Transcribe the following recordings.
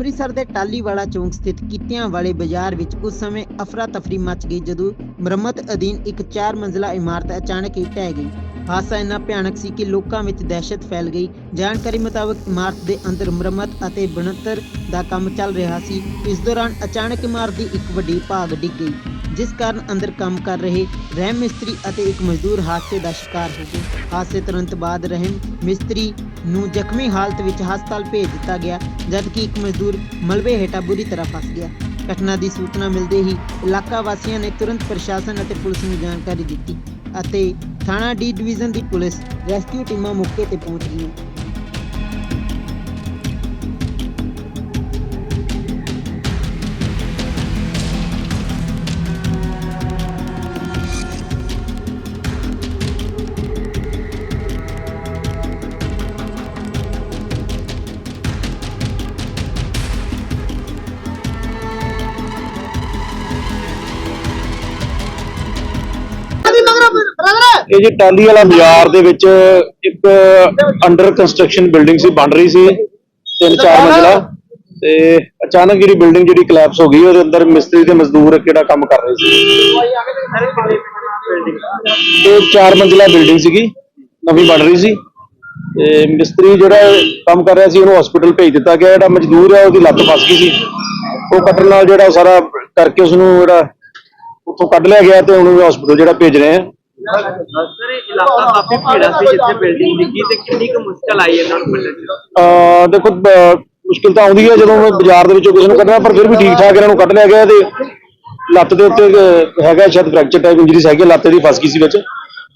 ਅੰਮ੍ਰਿਤਸਰ ਦੇ ਟਾਲੀਵਾਲਾ ਚੌਂਕ ਸਥਿਤ ਕੀਤਿਆਂ ਵਾਲੇ ਬਾਜ਼ਾਰ ਵਿੱਚ ਉਸ ਸਮੇਂ ਅਫਰਾ ਤਫਰੀ ਮਚ ਗਈ ਜਦੋਂ ਮੁਰੰਮਤ ਅਧੀਨ ਇੱਕ 4 ਮੰਜ਼ਲਾ ਇਮਾਰਤ ਅਚਾਨਕ ਹੀ ਢਹਿ ਗਈ। ਹਾਦਸਾ ਇੰਨਾ ਭਿਆਨਕ ਸੀ ਕਿ ਲੋਕਾਂ ਵਿੱਚ ਦਹਿਸ਼ਤ ਫੈਲ ਗਈ। ਜਾਣਕਾਰੀ ਮੁਤਾਬਕ ਇਮਾਰਤ ਦੇ ਅੰਦਰ ਮੁਰੰਮਤ ਅਤੇ ਬਣਤਰ ਦਾ ਕੰਮ ਚੱਲ ਰਿਹਾ ਸੀ। ਇਸ ਦੌਰਾਨ ਅਚਾਨਕ ਇਮਾਰਤ ਦੀ ਇੱਕ ਵੱਡੀ ਭਾਗ ਡਿੱਗ ਗਈ, ਜਿਸ ਕਾਰਨ ਅੰਦਰ ਕੰਮ ਕਰ ਰਹੇ ਰਹਿਮ ਮਿਸਤਰੀ ਅਤੇ ਇੱਕ ਮਜ਼ਦੂਰ ਹਾਦਸੇ ਦਾ ਸ਼ਿਕਾਰ ਹੋ ਗਏ। ਹਾਦਸੇ ਤੁਰੰਤ ਬਾਅਦ ਰਹਿਮ ਮਿਸਤਰੀ ਨੂੰ ਜ਼ਖਮੀ ਹਾਲਤ ਵਿੱਚ ਹਸਪਤਾਲ ਭੇਜ ਦਿੱਤਾ ਗਿਆ, ਜਦਕਿ ਇੱਕ ਮਜ਼ਦੂਰ ਮਲਬੇ ਹੇਠਾਂ ਬੁਰੀ ਤਰ੍ਹਾਂ ਫਸ ਗਿਆ। ਘਟਨਾ ਦੀ ਸੂਚਨਾ ਮਿਲਦੇ ਹੀ ਇਲਾਕਾ ਵਾਸੀਆਂ ਨੇ ਤੁਰੰਤ ਪ੍ਰਸ਼ਾਸਨ ਅਤੇ ਪੁਲਿਸ ਨੂੰ ਜਾਣਕਾਰੀ ਦਿੱਤੀ ਅਤੇ ਥਾਣਾ ਡੀ ਡਿਵੀਜ਼ਨ ਦੀ ਪੁਲਿਸ ਰੈਸਕਿਊ ਟੀਮਾਂ ਮੌਕੇ ਤੇ ਪਹੁੰਚ ਗਈਆਂ। ਇਹ ਜੀ ਟਾਲੀ ਵਾਲਾ ਬਾਜ਼ਾਰ ਦੇ ਵਿੱਚ ਇੱਕ ਅੰਡਰ ਕੰਸਟਰਕਸ਼ਨ ਬਿਲਡਿੰਗ ਸੀ ਬਣ ਰਹੀ ਸੀ ਤਿੰਨ ਚਾਰ ਮੰਜ਼ਲਾ। ਤੇ ਅਚਾਨਕ ਜਿਹੜੀ ਬਿਲਡਿੰਗ ਜਿਹੜੀ ਕਲੈਪਸ ਹੋ ਗਈ ਉਹਦੇ ਅੰਦਰ ਮਿਸਤਰੀ ਤੇ ਮਜ਼ਦੂਰ ਕਿਹੜਾ ਕੰਮ ਕਰ ਰਹੇ ਸੀ। ਇਹ ਚਾਰ ਮੰਜ਼ਲਾ ਬਿਲਡਿੰਗ ਸੀਗੀ ਨਵੀਂ ਬਣ ਰਹੀ ਸੀ। ਤੇ ਮਿਸਤਰੀ ਜਿਹੜਾ ਕੰਮ ਕਰ ਰਿਹਾ ਸੀ ਉਹਨੂੰ ਹਸਪੀਟਲ ਭੇਜ ਦਿੱਤਾ ਗਿਆ। ਜਿਹੜਾ ਮਜ਼ਦੂਰ ਹੈ ਉਹਦੀ ਲੱਤ ਫਸ ਗਈ ਸੀ। ਉਹ ਕੱਟਣ ਨਾਲ ਜਿਹੜਾ ਸਾਰਾ ਕਰਕੇ ਉਸ ਨੂੰ ਜਿਹੜਾ ਉੱਥੋਂ ਕੱਢ ਲਿਆ ਗਿਆ ਤੇ ਉਹਨੂੰ ਹਸਪੀਟਲ ਜਿਹੜਾ ਭੇਜ ਰਹੇ ਆ। ਸਰ ਇਹ ਇਲਾਕਾ ਕਾਫੀ ਭੀੜਾ ਸੀ ਜਿੱਥੇ ਬਿਲਡਿੰਗ ਡਿੱਗੀ ਤੇ ਕਿੰਨੀ ਕੁ ਮੁਸ਼ਕਲ ਆਈ ਇਹਨਾਂ ਨੂੰ ਮਿਲਣ ਚ ਅਹ ਦੇਖੋ ਅਹ ਮੁਸ਼ਕਿਲ ਤਾਂ ਆਉਂਦੀ ਹੈ ਜਦੋਂ ਬਾਜ਼ਾਰ ਦੇ ਵਿੱਚੋਂ ਕਿਸੇ ਨੂੰ ਕੱਢਣਾ ਪਰ ਫਿਰ ਵੀ ਠੀਕ ਠਾਕ ਇਹਨਾਂ ਨੂੰ ਕੱਢ ਲਿਆ ਗਿਆ ਤੇ ਲੱਤ ਦੇ ਉੱਤੇ ਹੈਗਾ ਸ਼ਾਇਦ ਫ੍ਰੈਕਚਰ ਟਾਈਪ ਇੰਜਰੀਸ ਹੈਗੀ ਹੈ, ਲੱਤ ਦੀ ਫਸ ਗਈ ਸੀ ਵਿੱਚ।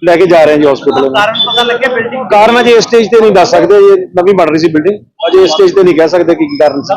ਲੈ ਕੇ ਜਾ ਰਹੇ ਹਾਂ ਜੀ ਹਸਪੀਟਲ ਕਾਰਨ ਪਤਾ ਲੱਗਿਆ ਬਿਲਡਿੰਗ ਕਾਰਨ ਅਜੇ ਇਸ ਸਟੇਜ ਤੇ ਨਹੀਂ ਦੱਸ ਸਕਦੇ ਇਹ ਨਵੀਂ ਬਣ ਰਹੀ ਸੀ ਬਿਲਡਿੰਗ ਅਜੇ ਇਸ ਸਟੇਜ ਤੇ ਨਹੀਂ ਕਹਿ ਸਕਦੇ ਕਿ ਕੀ ਕਾਰਨ ਸੀ।